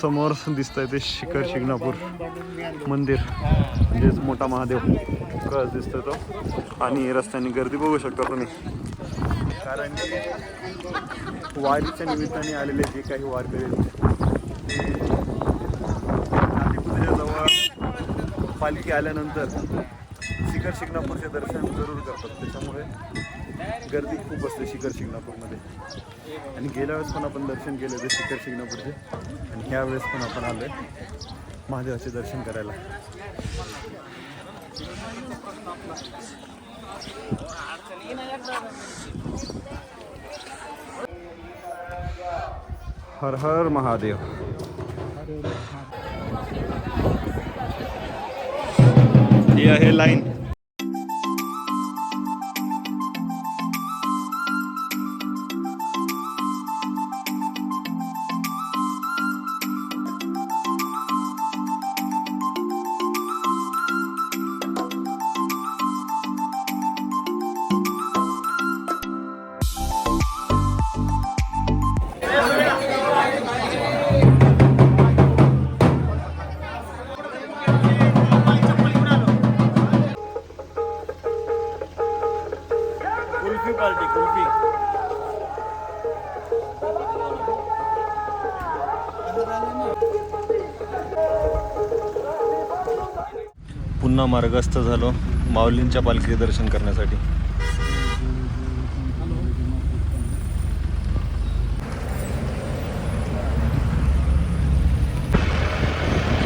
समोर दिसतंय ते शिखर शिंगणापूर मंदिर. म्हणजेच मोठा महादेव. कळस दिसतोय तो. आणि रस्त्याने गर्दी बघू शकता तुम्ही. कारण वारीच्या निमित्ताने आलेले जे काही वारकरी आहेत, ते पालखी आल्यानंतर शिखर शिंगणापूरचे दर्शन जरूर करतात. त्याच्यामुळे गर्दी खूप असते शिखर शिंगणापूरमध्ये. आणि गेल्या वेळेस पण आपण दर्शन केले होते शिखर शिंगणापूरचे. आणि ह्या वेळेस पण आपण आलो आहे महादेवाचे दर्शन करायला. हर हर महादेव. ही आहे लाईन. पुन्हा मार्गस्थ झालो माऊलींच्या पालखी दर्शन करण्यासाठी.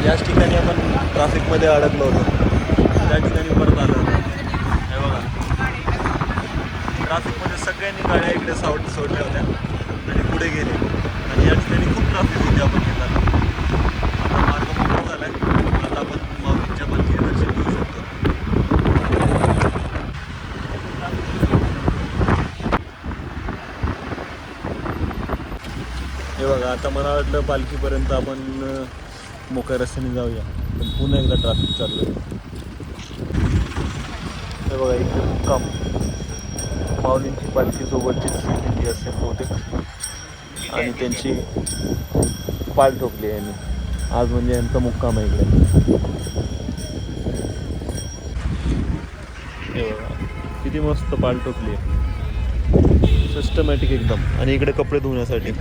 याच ठिकाणी आपण ट्रॅफिकमध्ये अडकलो होतो. त्या ठिकाणी परत आलो. हे बघा. ट्रॅफिकमध्ये सगळ्यांनी गाड्या इकडे सावड सोडल्या होत्या आणि पुढे गेले आणि या ठिकाणी खूप ट्रॅफिक होती आपण येताना आता मार्ग मोकळा झालाय आता आपण माऊलींच्या पालखी दर्शन घेऊ शकतो हे बघा आता मला वाटलं पालखीपर्यंत आपण मोकळ्या रस्त्याने जाऊया. पण पुन्हा एकदा ट्रॅफिक चालू आहे. हे बघा इकडे मुक्काम. माऊलींची पालखी सोबतची असेल बहुतेक. आणि त्यांची पाल ठोकली आहे यांनी आज म्हणजे यांचा मुक्काम आहे इकडे. हे किती मस्त पाल ठोकली आहे. सिस्टमॅटिक एकदम. आणि इकडे कपडे धुण्यासाठी.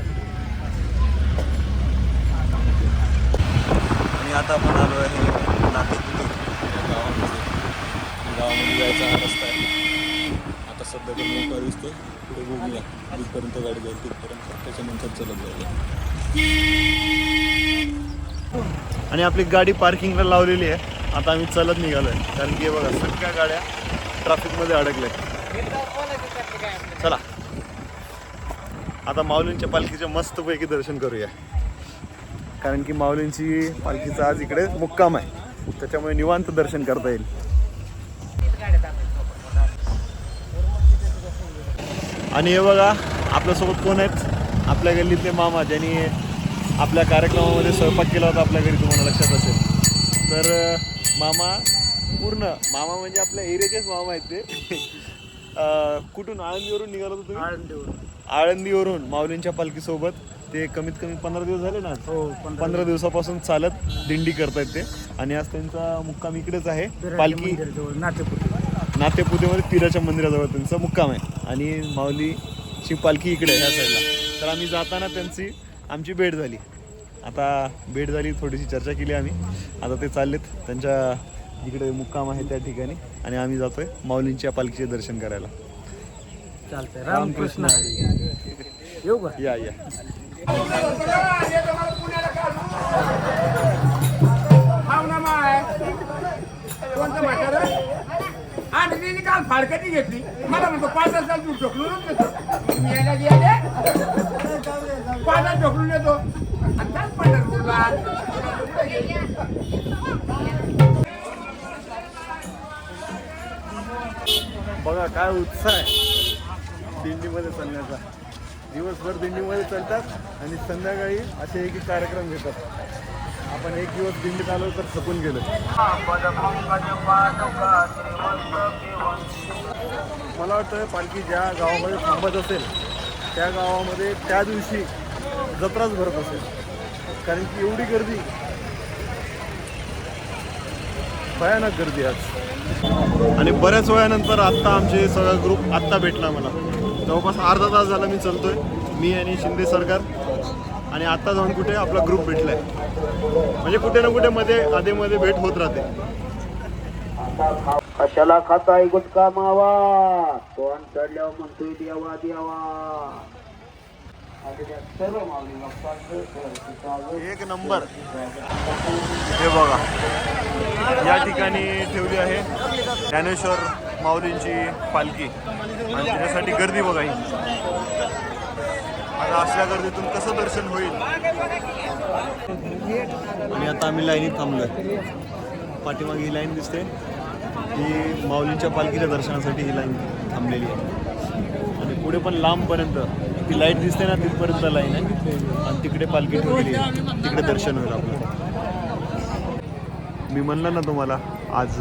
आता आपण आलो आहे नातेपुते या गावामध्ये गावामध्ये जायचा हा रस्ता आहे. आता सध्या तर मोकळा दिसतो पुढे बघूया. तिथपर्यंत गाडी जाईल तिथपर्यंत. त्याच्यानंतर चलत जाऊया. आणि आपली गाडी पार्किंगला लावलेली आहे. आता आम्ही चलत निघालो आहे कारण की बघा सगळ्या गाड्या ट्रॅफिकमध्ये अडकल्या. चला. आता माऊलींच्या पालखीचे मस्तपैकी दर्शन करूया. कारण की माऊलींची पालखीचा आज इकडे मुक्काम आहे. त्याच्यामुळे निवांत दर्शन करता येईल. आणि हे बघा आपल्यासोबत कोण आहेत? आपल्या गल्लीतले मामा ज्यांनी आपल्या कार्यक्रमामध्ये स्वयंपाक केला होता आपल्या घरी तुम्हाला लक्षात असेल. तर मामा पूर्ण मामा म्हणजे आपल्या एरियाचेच मामा आहेत ते. अं, कुठून? आळंदीवरून निघालो होतो तुम्ही? आळंदीवरून. माऊलींच्या पालखीसोबत. ते कमीत कमी पंधरा दिवस झाले ना हो पंधरा दिवसापासून चालत दिंडी करतायत ते. आणि आज त्यांचा मुक्काम इकडेच आहे. पालखी नातेपुते नातेपुतेमध्ये पिराच्या मंदिराजवळ त्यांचा मुक्काम आहे. आणि माऊलीची पालखी इकडे आहे ह्या साईडला. तर आम्ही जाताना त्यांची आमची भेट झाली. आता भेट झाली थोडीशी चर्चा केली आम्ही. आता ते चाललेत त्यांच्या जिकडे मुक्काम आहे त्या ठिकाणी. आणि आम्ही जातोय माऊलींच्या पालखीचे दर्शन करायला. चालतंय. रामकृष्ण. येऊ का? या या? आणि काल फाडकती घेतली. मला म्हणतो पाच तासाला तू ढोकलूनच देतो मी यायला गेले. पाच तास ढोकलून येतो आणि चाल पंढरपूरला बघा काय उत्साह आहे. दिंडीमध्ये चालण्याचा. दिवसभर दिंडीमध्ये चालतात आणि संध्याकाळी असे एक एक कार्यक्रम घेतात. आपण एक दिवस दिंडीत आलो तर थकून गेलो. मला वाटतं पालखी ज्या गावामध्ये थांबत असेल त्या गावामध्ये त्या दिवशी जत्राच भरत असेल. कारण की एवढी गर्दी भयानक गर्दी आज. आणि बऱ्याच वेळानंतर आत्ता आमचे सगळा ग्रुप आत्ता भेटला मला. जवळपास अर्धा तास झाला मी चलतोय. मी आणि शिंदे सरकार. आणि आत्ता जाऊन कुठे आपला ग्रुप भेटलाय. म्हणजे कुठे ना कुठे मध्ये आधेमध्ये भेट होत राहते. कशाला खाताय गुटका मावा? तोंड चढल्यावर म्हणतोय देवा देवा आणि त्या सर्व माऊली बाप्पांचं एक नंबर. हे बघा या ठिकाणी ठेवली आहे ज्ञानेश्वर माऊलींची पालखी. आणि त्याच्यासाठी गर्दी बघा ही. आता असल्या गर्दीतून कसं दर्शन होईल? आणि आता आम्ही लाईनीत थांबलोय. पाठीमागे ही लाईन दिसते. ही माऊलींच्या पालखीच्या दर्शनासाठी ही लाईन थांबलेली आहे. आणि पुढे पण लांबपर्यंत ती लाइट दिसते ना तिथपर्यंत लाईन आहे. आणि तिकडे पालखी ठेवलेली आहे. तिकडे दर्शन होईल आपलं. मी म्हणलं ना तुम्हाला आज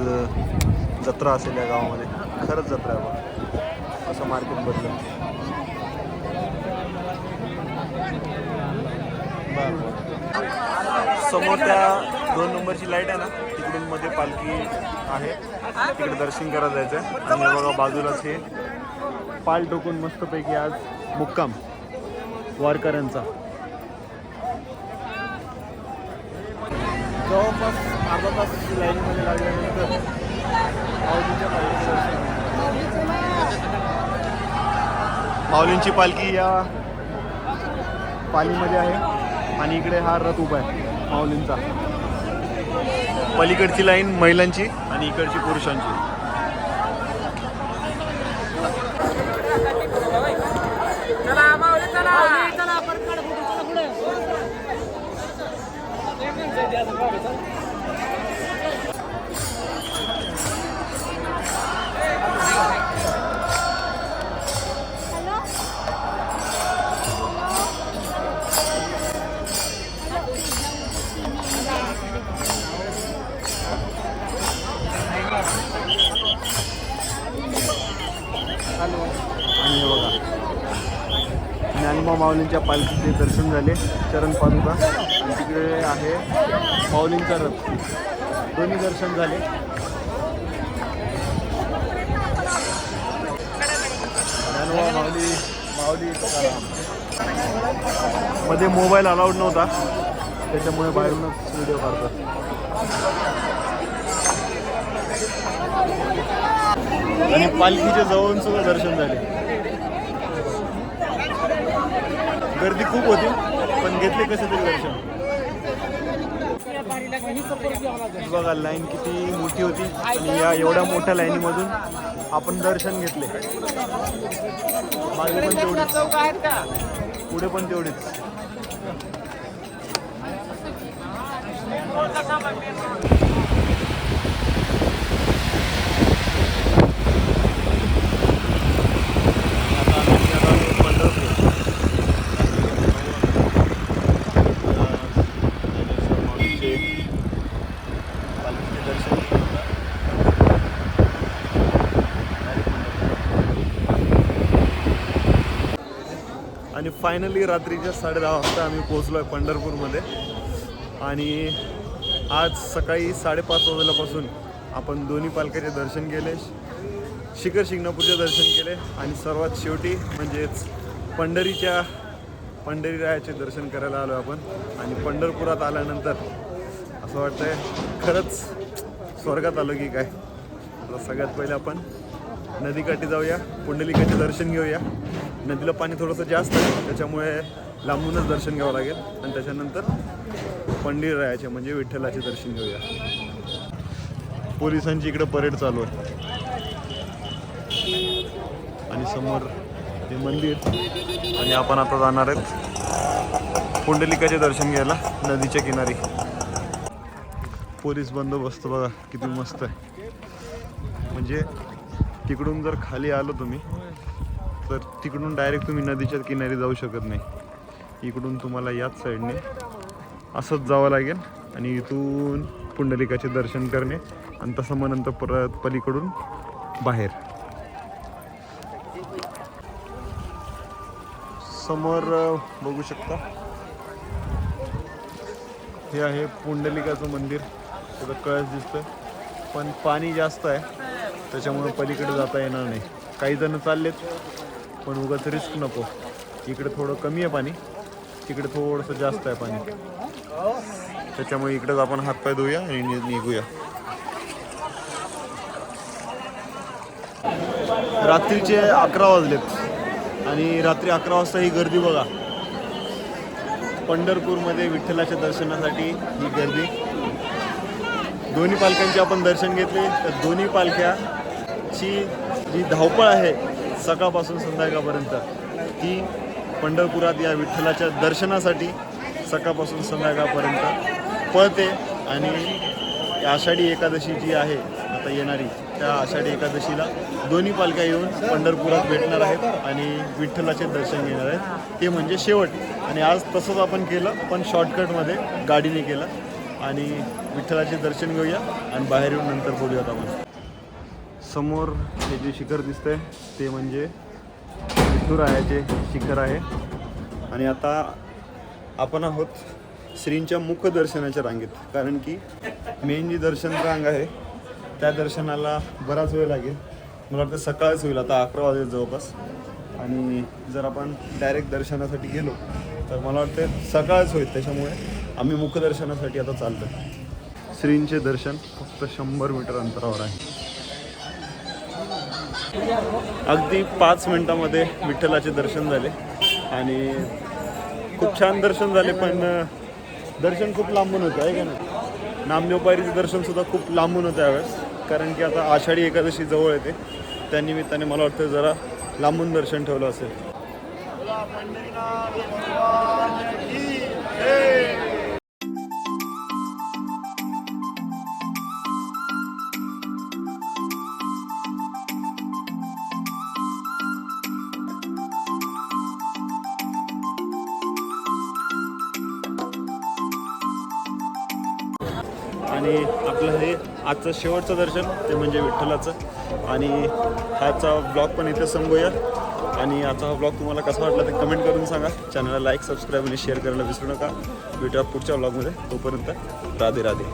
जत्रा असेल या गावामध्ये. खरंच जत्रा आहे बाबा असं मार्केट बदल समोर त्या दोन नंबरची लाइट आहे ना तिकडून मध्ये पालखी आहे. तिकडे दर्शन करायला जायचं आहे आणि बघा बाजूलाच हे पाल टोकून मस्तपैकी आज मुक्काम. वारकऱ्यांचा. जवळपास अर्धा तास लाईनमध्ये लागल्यानंतर माऊलींची पालखी या पालीमध्ये आहे आणि इकडे हा रथ उभा आहे माऊलींचा. पलीकडची लाईन महिलांची आणि इकडची पुरुषांची. ज्ञानबा माऊलींच्या पालखीचे दर्शन झाले. चरण पादुका. आणि तिकडे आहे माऊलींचा रथ. दोन्ही दर्शन झाले. ज्ञानोबा माऊली माऊली मध्ये मोबाईल अलाउड नव्हता. त्याच्यामुळे बाहेरूनच व्हिडिओ काढतात. आणि पालखीच्या जवळून सुद्धा दर्शन झाले. गर्दी खूप होती पण घेतले कसं तरी दर्शन. बघा लाईन किती मोठी होती आणि या एवढ्या मोठ्या लाईनीमधून आपण दर्शन घेतले. मागे पण तेवढीच. पुढे पण तेवढीच आता आम्ही निघालो आहोत पंढरपूर. ज्ञानेश्वर माऊलींचे पालखीचे दर्शन आणि फायनली रात्रीच्या साडे दहा वाजता आम्ही पोहोचलो आहे पंढरपूरमध्ये. आणि आज सकाळी साडेपाच वाजल्यापासून आपण दोन्ही पालख्याचे दर्शन केले शिखर शिंगणापूरचे दर्शन केले आणि सर्वात शेवटी म्हणजेच पंढरीच्या पंढरीरायाचे दर्शन करायला आलो आपण. आणि पंढरपुरात आल्यानंतर असं वाटतंय खरंच स्वर्गात आलो की काय. आता सगळ्यात पहिले आपण नदीकाठी जाऊया पुंडलिकाचे दर्शन घेऊया. नदीला पाणी थोडंसं जास्त आहे त्याच्यामुळे लांबूनच दर्शन घ्यावं लागेल. आणि त्याच्यानंतर पंढरी म्हणजे विठ्ठलाचे दर्शन घेऊया. पोलिसांची इकडं परेड चालू आहे. आणि समोर ते मंदिर. आणि आपण आता जाणार आहेत पुंडलिकाचे दर्शन घ्यायला नदीच्या किनारी. पोलीस बंदोबस्त बघा किती मस्त आहे. म्हणजे तिकडून जर खाली आलो तुम्ही तर तिकडून डायरेक्ट तुम्ही नदीच्या किनारी जाऊ शकत नाही. इकडून तुम्हाला याच साईडने असंच जावं लागेल आणि इथून पुंडलिकाचे दर्शन करणे आणि तसं मग परत पलीकडून बाहेर. समोर बघू शकता. हे आहे पुंडलिकाचं मंदिर. त्याचं कळस दिसतं पण पाणी जास्त आहे. त्याच्यामुळे पलीकडे जाता येणार नाही. काही जण चाललेत. पण उगाच रिस्क नको. इकडे थोडं कमी आहे पाणी. तिकडे थोडंसं जास्त आहे पाणी. त्याच्यामुळे इकडेच आपण हातपाय धुऊया आणि निघूया. रात्रीचे अकरा वाजलेत. आणि रात्री अकरा वाजता ही गर्दी बघा. पंढरपूरमध्ये विठ्ठलाच्या दर्शनासाठी ही गर्दी. दोन्ही पालख्यांचे आपण दर्शन घेतले. तर दोन्ही पालख्याची जी धावपळ आहे सकाळपासून संध्याकाळपर्यंत ती पंढरपुरात या विठ्ठलाच्या दर्शनासाठी सकाळपासून संध्याकाळपर्यंत पळते आणि या आषाढी एकादशी जी आहे आता येणारी त्या आषाढी एकादशीला दोन्ही पालख्या येऊन पंढरपुरात भेटणार आहेत आणि विठ्ठलाचे दर्शन घेणार आहेत. ते म्हणजे शेवट. आणि आज तसंच आपण केलं पण शॉर्टकटमध्ये गाडीने केलं. आणि विठ्ठलाचे दर्शन घेऊया आणि बाहेर येऊन नंतर बोलूयात आपण. समोर हे जे शिखर दिसतंय ते म्हणजे विठुरायाचे शिखर आहे. आणि आता आपण आहोत श्रींच्या मुख दर्शनाच्या रांगेत. कारण की मेन जी दर्शन रांग आहे त्या दर्शनाला बराच वेळ लागेल. मला वाटतं सकाळच होईल आता अकरा वाजेल जवळपास. आणि जर आपण डायरेक्ट दर्शनासाठी गेलो तर मला वाटतं सकाळच होईल. त्याच्यामुळे आम्ही मुखदर्शनासाठी आता चालतो श्रींचे दर्शन फक्त शंभर मीटर अंतरावर आहे. अगदी पाच मिनिटामध्ये विठ्ठलाचे दर्शन झाले. आणि खूप छान दर्शन झाले पण दर्शन खूप लांबून होतं आहे का नाही? नामदेवपायरीचं दर्शनसुद्धा खूप लांबून होतं यावेळेस. कारण की आता आषाढी एकादशी जवळ येते. त्या निमित्ताने मला वाटतं जरा लांबून दर्शन ठेवलं असेल. आणि आपलं हे आजचं शेवटचं दर्शन ते म्हणजे विठ्ठलाचं. आणि हाचा ब्लॉग पण इथे संपूया. आणि आजचा हा ब्लॉग तुम्हाला कसा वाटला ते कमेंट करून सांगा. चॅनलला लाईक सबस्क्राईब आणि शेअर करायला विसरू नका. भेटूया पुढच्या ब्लॉगमध्ये तोपर्यंत राधे राधे.